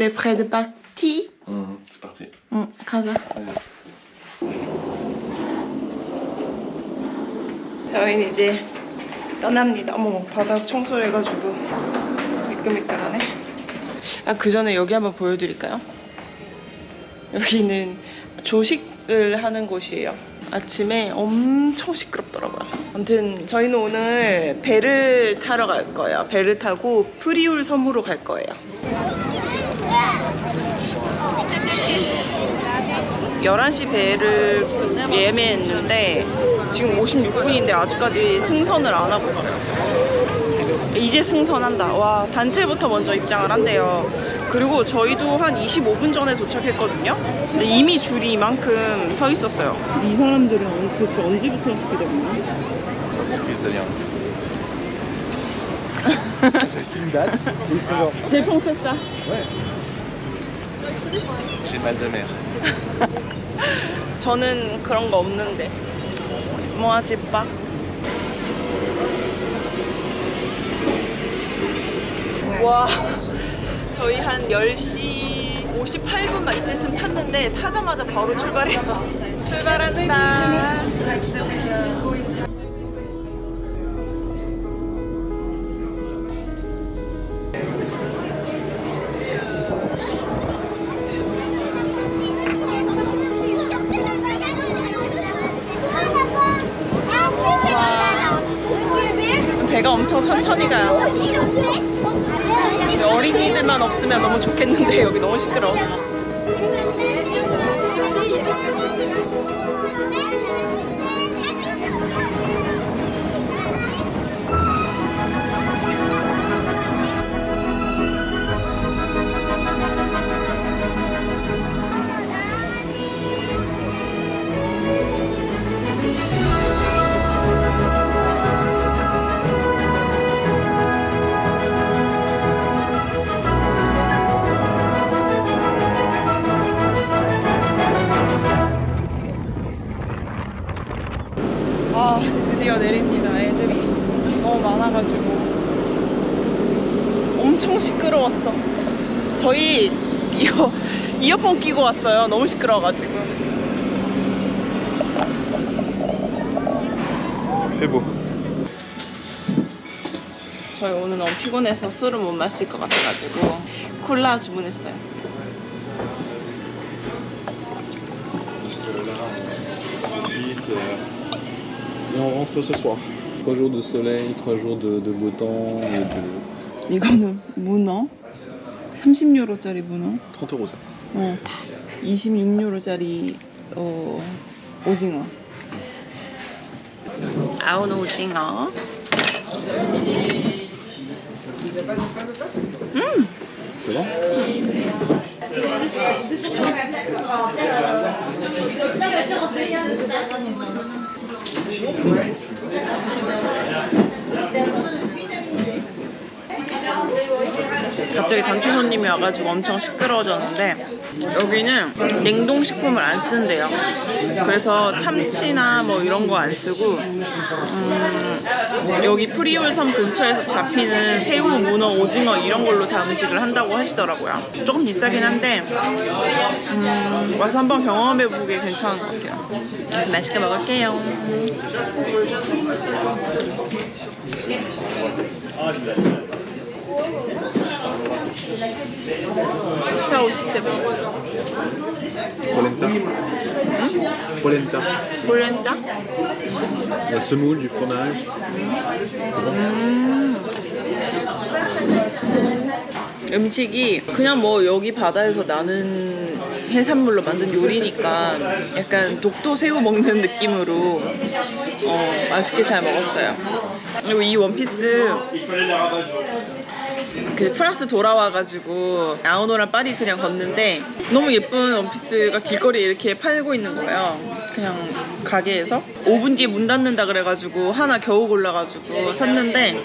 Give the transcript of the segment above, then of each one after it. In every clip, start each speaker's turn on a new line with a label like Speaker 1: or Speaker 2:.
Speaker 1: T'es prêt de partir?
Speaker 2: Hum, c'est parti.
Speaker 1: 응, 가자. 저희는 이제 떠납니다. 어머, 바닥 청소를 해가지고 미끌미끌하네. 아, 그 전에 여기 한번 보여드릴까요? 여기는 조식을 하는 곳이에요. 아침에 엄청 시끄럽더라고요. 아무튼 저희는 오늘 배를 타러 갈 거예요. 배를 타고 프리울 섬으로 갈 거예요. 11시 배를 예매했는데 지금 56분인데 아직까지 승선을 안 하고 있어요. 이제 승선한다. 와, 단체부터 먼저 입장을 한대요. 그리고 저희도 한 25분 전에 도착했거든요. 근데 이미 줄이 이만큼 서 있었어요. 이 사람들은 대체 언제부터 왔게 됐나?
Speaker 2: Portugais italien.
Speaker 3: C'est une date. Et ils sont genre,
Speaker 1: 제 펑세싸.
Speaker 2: J'ai mal de mer.
Speaker 1: 저는 그런 거 없는데. 뭐 하지 빠? 와, 저희 한 10시 58분 막 이때쯤 탔는데 타자마자 바로 출발해요. 출발한다. 너무 좋겠는데 여기 너무 시끄러워. 엄청 시끄러웠어. 저희 이거 이어폰 끼고 왔어요. 너무 시끄러워가지고.
Speaker 2: Beau.
Speaker 1: 저희 오늘 너무 피곤해서 술을 못 마실 것 같아가지고 콜라 주문했어요.
Speaker 3: Euh, Et on rentre ce soir. Trois jours de soleil, trois jours de, de beau temps et de
Speaker 1: 이거는 문어? 30유로짜리 문어?
Speaker 3: 30 euros ça.
Speaker 1: 어 26유로짜리 어 오징어. 아웃 오징어.
Speaker 3: C'est bon
Speaker 1: 갑자기 단체 손님이 와가지고 엄청 시끄러워졌는데 여기는 냉동식품을 안 쓴대요. 그래서 참치나 뭐 이런 거 안 쓰고 음, 여기 프리올 섬 근처에서 잡히는 새우, 문어, 오징어 이런 걸로 다 음식을 한다고 하시더라고요. 조금 비싸긴 한데 음, 와서 한번 경험해보기 괜찮은 것 같아요. 맛있게 먹을게요. 자, 50대
Speaker 3: Polenta. Polenta.
Speaker 1: 폴렌다?
Speaker 3: La semoule, du fromage.
Speaker 1: 음식이 그냥 뭐 여기 바다에서 나는 해산물로 만든 요리니까 약간 독도 새우 먹는 느낌으로 어, 맛있게 잘 먹었어요. 그리고 이 원피스 그 프랑스 돌아와가지고 아우노랑 파리 그냥 걷는데 너무 예쁜 원피스가 길거리에 이렇게 팔고 있는 거예요. 그냥 가게에서 5분 뒤에 문 닫는다 그래가지고 하나 겨우 골라가지고 샀는데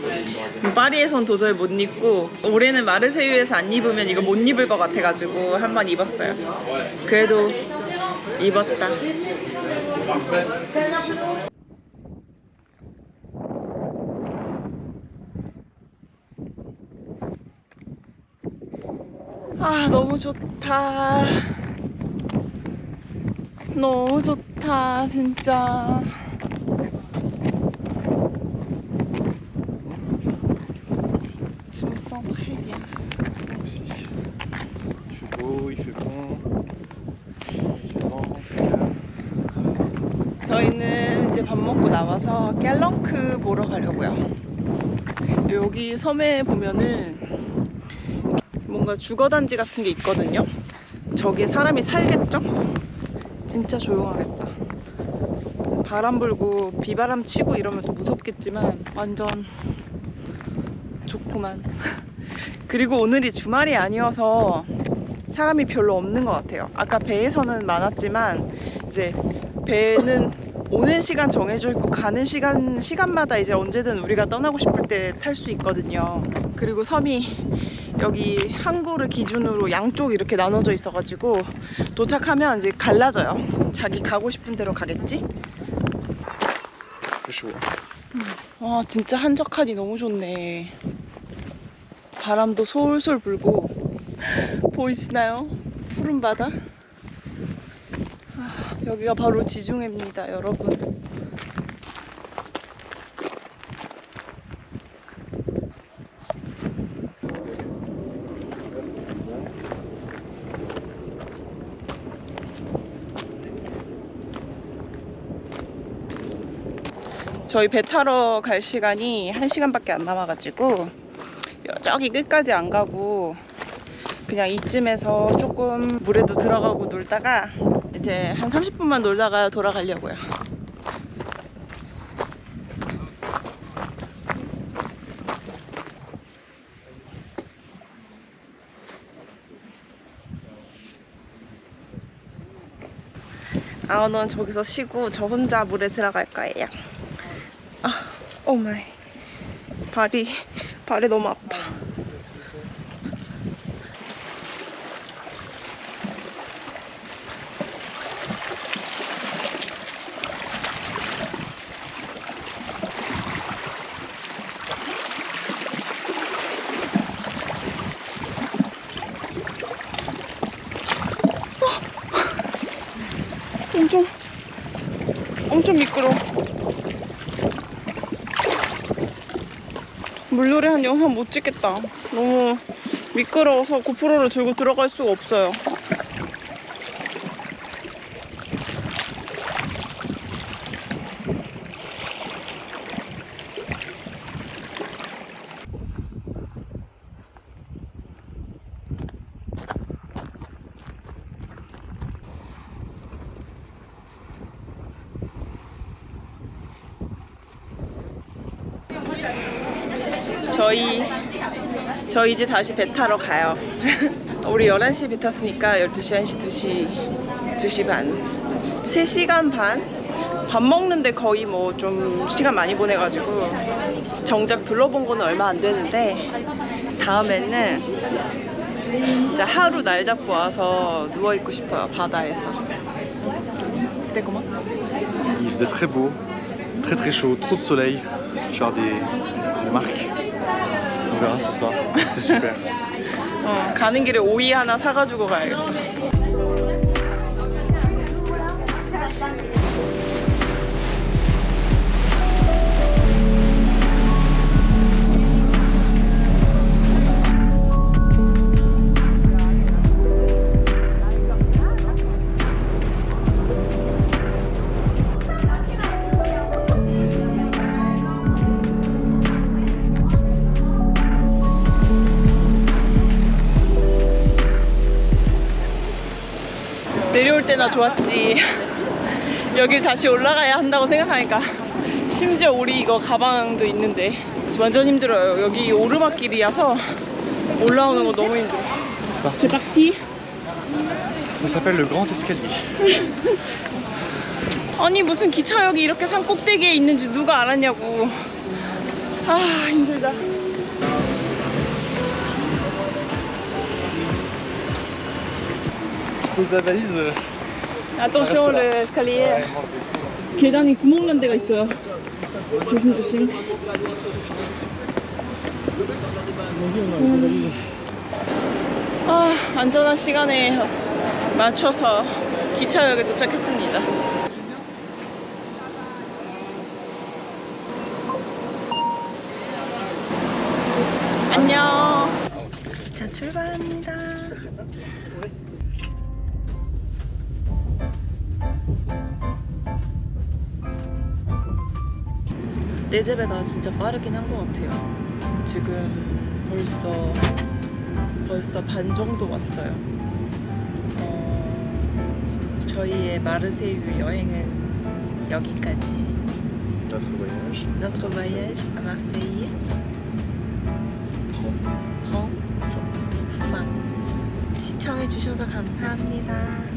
Speaker 1: 파리에선 도저히 못 입고 올해는 마르세유에서 안 입으면 이거 못 입을 것 같아가지고 한 번 입었어요. 그래도 입었다. 아, 너무 좋다. 너무 좋다, 진짜. 저희는 이제 밥 먹고 나와서 갤런크 보러 가려고요. 여기 섬에 보면은 뭔가 주거단지 같은 게 있거든요. 저기에 사람이 살겠죠? 진짜 조용하겠다. 바람 불고 비바람 치고 이러면 또 무섭겠지만 완전 좋구만. 그리고 오늘이 주말이 아니어서 사람이 별로 없는 것 같아요. 아까 배에서는 많았지만 이제 배는 오는 시간 정해져 있고 가는 시간 시간마다 이제 언제든 우리가 떠나고 싶을 때 탈 수 있거든요. 그리고 섬이 여기 항구를 기준으로 양쪽 이렇게 나눠져 있어가지고 도착하면 이제 갈라져요. 자기 가고 싶은 대로 가겠지?
Speaker 2: Chaud.
Speaker 1: 와 진짜 한적하니 너무 좋네. 바람도 솔솔 불고 보이시나요? 푸른 바다. 아, 여기가 바로 지중해입니다, 여러분. 저희 배 타러 갈 시간이 1시간밖에 안 남아가지고 저기 끝까지 안 가고 그냥 이쯤에서 조금 물에도 들어가고 놀다가 이제 한 30분만 놀다가 돌아가려고요. 아우는 저기서 쉬고 저 혼자 물에 들어갈 거예요. 아, 오 마이. 발이, 발이 너무 아파. 엄청, 엄청 미끄러워. 물놀이 한 영상 못 찍겠다. 너무 미끄러워서 고프로를 들고 들어갈 수가 없어요. 저희 저 이제 다시 배 타러 가요. 우리 11시 배 탔으니까 12시, 1시, 2시, 2시 반. 3시간 반? 밥 먹는데 거의 뭐 좀 시간 많이 보내가지고 정작 둘러본 거는 얼마 안 되는데 다음에는 진짜 하루 날 잡고 와서 누워있고 싶어요, 바다에서. Comment?
Speaker 2: Il faisait très beau, très très chaud, trop de soleil. Je vais avoir des, des marques. On verra ce soir. C'était super.
Speaker 1: 어, 가는 길에 오이 하나 사가지고 가야겠다. 내려올 때나 좋았지. 여길 다시 올라가야 한다고 생각하니까 심지어 우리 이거 가방도 있는데 완전 힘들어요. 여기 오르막길이라서 올라오는 거 너무 힘들어.
Speaker 2: C'est parti.
Speaker 1: C'est parti.
Speaker 2: Ça s'appelle le Grand Escalier.
Speaker 1: 아니 무슨 기차역이 이렇게 산 꼭대기에 있는지 누가 알았냐고. 아 힘들다.
Speaker 2: Pose la valise.
Speaker 1: Attention le escalier. 계단이 구멍 난 데가 있어요. 조심 조심. 음. 아, 안전한 시간에 맞춰서 기차역에 도착했습니다. 안녕. 자, 출발합니다. 내 집에가 진짜 빠르긴 한 것 같아요. 지금 벌써 벌써 반 정도 왔어요. 어, 저희의 마르세유 여행은 여기까지.
Speaker 2: Notre voyage.
Speaker 1: Notre voyage à Marseille. 시청해주셔서 감사합니다.